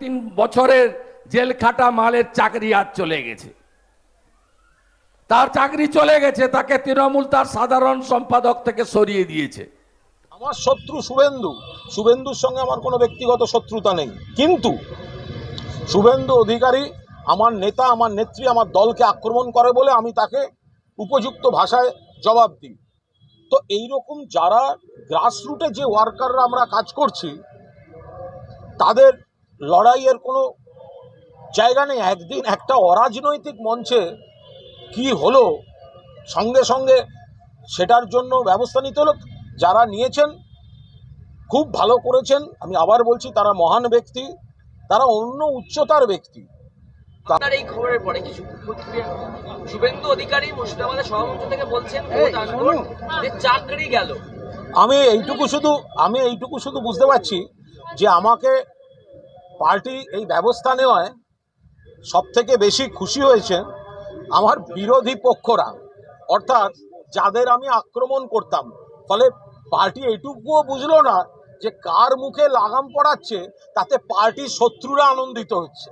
তিন বছরের জেল খাটা মালের চাকরি আজ চলে গেছে। তার চাকরি চলে গেছে, তাকে তৃণমূল তার সাধারণ সম্পাদক থেকে সরিয়ে দিয়েছে। আমার শত্রু শুভেন্দু। শুভেন্দুর সঙ্গে আমার কোনো ব্যক্তিগত শত্রুতা নেই। কিন্তু শুভেন্দু অধিকারী আমার নেতা, আমার নেত্রী, আমার দলকে আক্রমণ করে বলে আমি তাকে উপযুক্ত ভাষায় জবাব দিই। তো এইরকম যারা গ্রাসরুটে যে ওয়ার্কাররা আমরা কাজ করছি, তাদের লড়াইয়ের কোনো জায়গা নেই। একদিন একটা অরাজনৈতিক মঞ্চে কি হলো সঙ্গে সঙ্গে সেটার জন্য ব্যবস্থা নিতে হলো। যারা নিয়েছেন খুব ভালো করেছেন। আমি আবার বলছি তারা মহান ব্যক্তি তারা অন্য উচ্চতার ব্যক্তি। আপনার এই খবরের পরে কিছু শুভেন্দু অধিকারী মুর্শিদাবাদের সভামঞ্চ থেকে বলছেন যে চাকরি গেল। আমি এইটুকু শুধু আমি এইটুকু শুধু বুঝতে পারছি যে আমাকে পার্টি এই ব্যবস্থা নেওয়ায় সব থেকে বেশি খুশি হয়েছে আমার বিরোধী পক্ষরা। অর্থাৎ যাদের আমি আক্রমণ করতাম, ফলে পার্টি এটুকুও বুঝলো না যে কার মুখে লাগাম পড়াচ্ছে, তাতে পার্টির শত্রুরা আনন্দিত হচ্ছে।